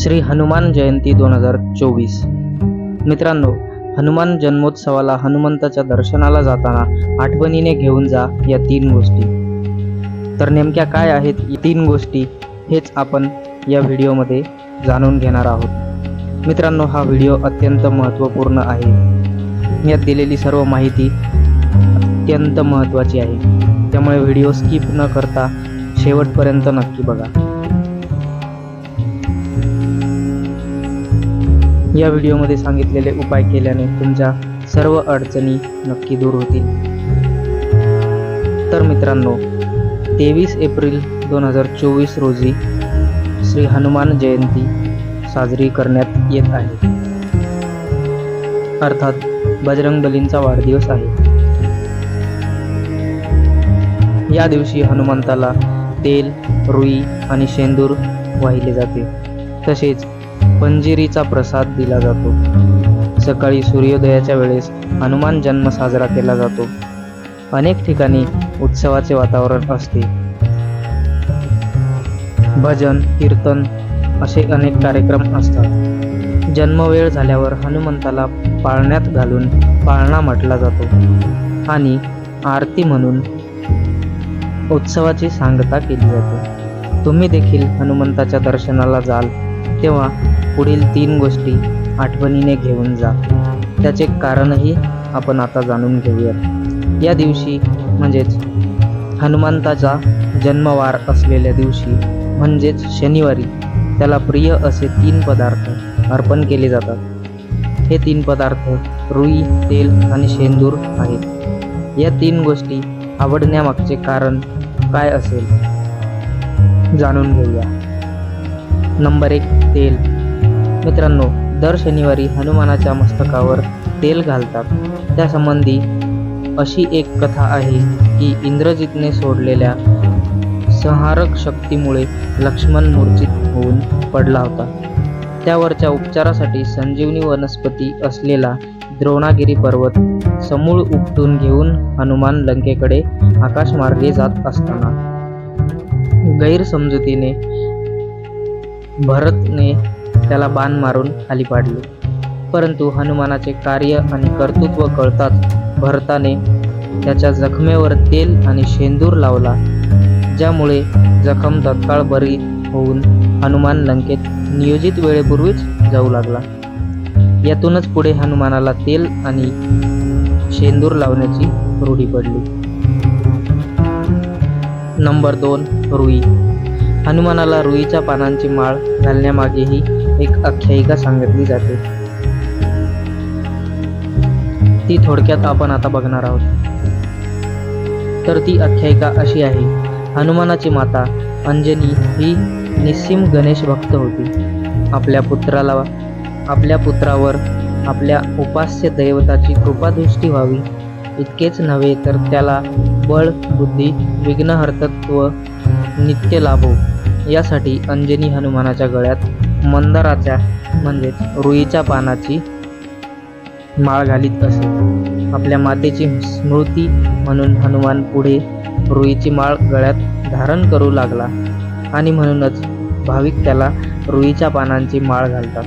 श्री हनुमान जयंती दोन हजार चोवीस. मित्रांनो हनुमान जन्मोत्सवाला हनुमंताच्या दर्शनाला जाताना आठवणीने घेऊन जा या तीन गोष्टी. तर नेमक्या काय आहेत या तीन गोष्टी हेच आपण या व्हिडिओमध्ये जाणून घेणार आहोत. मित्रांनो हा व्हिडिओ अत्यंत महत्त्वपूर्ण आहे. यात दिलेली सर्व माहिती अत्यंत महत्त्वाची आहे. त्यामुळे व्हिडिओ स्किप न करता शेवटपर्यंत नक्की बघा. या व्हिडिओमध्ये सांगितलेले उपाय केल्याने तुमच्या सर्व अडचणी नक्की दूर होतील. तर मित्रांनो तेवीस एप्रिल दोन हजार चोवीस रोजी श्री हनुमान जयंती साजरी करण्यात येत आहे. अर्थात बजरंगबलींचा वाढदिवस आहे. या दिवशी हनुमंताला तेल रुई आणि शेंदूर वाहिले जाते. तसेच पंजिरीचा प्रसाद दिला जातो. सकाळी सूर्योदयाच्या वेळेस हनुमान जन्म साजरा केला जातो. अनेक ठिकाणी उत्सवाचे वातावरण असते. भजन कीर्तन असे अनेक कार्यक्रम असतात. जन्मवेळ झाल्यावर हनुमंताला पाळण्यात घालून पाळणा म्हटला जातो आणि आरती म्हणून उत्सवाची सांगता केली जाते. तुम्ही देखील हनुमंताच्या दर्शनाला जाल. तेव्हा पुढील तीन गोष्टी आठवणीने घेऊन जा. त्याचे कारणही आपण आता जाणून घेऊयात. या दिवशी म्हणजेच हनुमंताचा जन्मवार असलेल्या दिवशी म्हणजेच शनिवारी त्याला प्रिय असे तीन पदार्थ अर्पण केले जातात. हे तीन पदार्थ रुई तेल आणि शेंदूर आहेत. या तीन गोष्टी आवडण्यामागचे कारण काय असेल? जाणून घेऊया. नंबर एक तेल. मित्रांनो दर शनिवारी हनुमानाच्या मस्तकावर तेल घालतात. त्यासंबंधी अशी एक कथा आहे की इंद्रजितने सोडलेल्या संहारक शक्तीमुळे लक्ष्मण मूर्छित होऊन पडला होता. त्यावरच्या उपचारासाठी संजीवनी वनस्पती असलेला द्रोणागिरी पर्वत समूळ उपटून घेऊन हनुमान लंकेकडे आकाशमार्गे जात असताना गैरसमजुतीने भरतने त्याला बाण मारून खाली पाडले. परंतु हनुमानाचे कार्य आणि कर्तृत्व कळताच भरताने त्याच्या जखमेवर तेल आणि शेंदूर लावला ज्यामुळे जखम तत्काळ बरी होऊन हनुमान लंकेत नियोजित वेळेपूर्वीच जाऊ लागला. यातूनच पुढे हनुमानाला तेल आणि शेंदूर लावण्याची रूढी पडली. नंबर दोन रुई. हनुमानाला रुईच्या पानांची माळ घालण्यामागेही एक आख्यायिका सांगितली जाते. ती थोडक्यात आपण आता बघणार आहोत. तर ती आख्यायिका अशी आहे हनुमानाची माता अंजनी ही निस्सिम गणेश भक्त होती. आपल्या पुत्राला आपल्या पुत्रावर आपल्या उपास्य दैवताची कृपादृष्टी व्हावी. इतकेच नव्हे तर त्याला बळ बुद्धी विघ्नहर्तत्व नित्य लाभो. यासाठी अंजनी हनुमानाच्या गळ्यात मंदाराच्या म्हणजेच रुईच्या पानाची माळ घालीत असे. आपल्या मातेची स्मृती म्हणून हनुमान पुढे रुईची माळ गळ्यात धारण करू लागला आणि म्हणूनच भाविक त्याला रुईच्या पानांची माळ घालतात.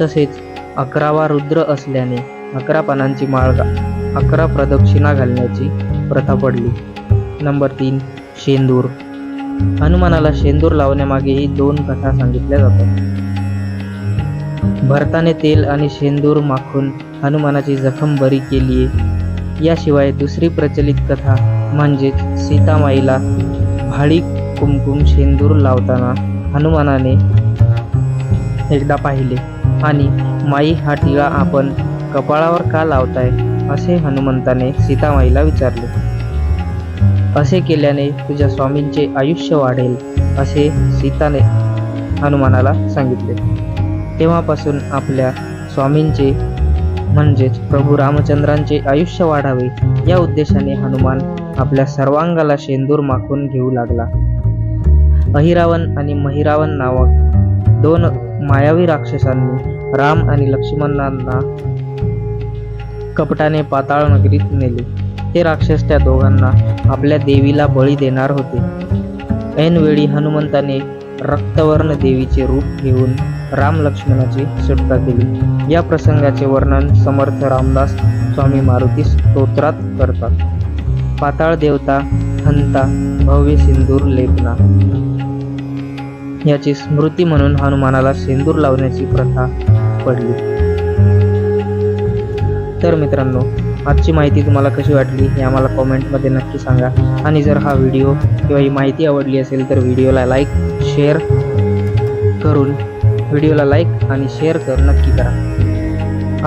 तसेच अकरावा रुद्र असल्याने अकरा पानांची माळ अकरा प्रदक्षिणा घालण्याची प्रथा पडली. नंबर तीन शेंदूर. हनुमानाला शेंदूर लावण्यामागेही दोन कथा सांगितल्या जातात. भरताने तेल आणि शेंदूर माखून हनुमानाची जखम बरी केली याशिवाय दुसरी प्रचलित कथा म्हणजेच सीतामाईला भाडी कुमकुम शेंदूर लावताना हनुमानाने एकदा पाहिले आणि माई हा टिळा आपण कपाळावर का लावताय? असे हनुमंताने सीतामाईला विचारले. असे केल्याने तुझ्या स्वामींचे आयुष्य वाढेल असे सीताने हनुमानाला सांगितले. तेव्हापासून आपल्या स्वामींचे म्हणजेच प्रभू रामचंद्रांचे आयुष्य वाढावे या उद्देशाने हनुमान आपल्या सर्वांगाला शेंदूर माखून घेऊ लागला. अहिरावण आणि महिरावण नावक दोन मायावी राक्षसांनी राम आणि लक्ष्मणांना कपटाने पाताळ नगरीत नेले. ते राक्षस त्या दोघांना आपल्या देवीला बळी देणार होते. ऐनवेळी हनुमंताने रक्तवर्ण देवीचे रूप घेऊन राम लक्ष्मणाची सुटका केली. या प्रसंगाचे वर्णन समर्थ रामदास स्वामी मारुती स्तोत्रात करतात. पाताळ देवता हंता भव्य सिंदूर लेपना. याची स्मृती म्हणून हनुमानाला सिंदूर लावण्याची प्रथा पडली. तर मित्रांनो आजची माहिती तुम्हाला कशी वाटली हे आम्हाला कॉमेंटमध्ये नक्की सांगा. आणि जर हा व्हिडिओ किंवा ही माहिती आवडली असेल तर व्हिडिओला लाईक शेअर करून व्हिडिओला लाईक आणि शेअर कर नक्की करा.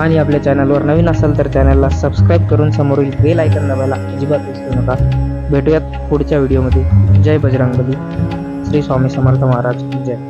आणि आपल्या चॅनलवर नवीन असाल तर चॅनलला सबस्क्राईब करून समोरील बेल आयकन दाबायला अजिबात विसरू नका. भेटूयात पुढच्या व्हिडिओमध्ये. जय बजरंगबली. श्री स्वामी समर्थ महाराज. जय.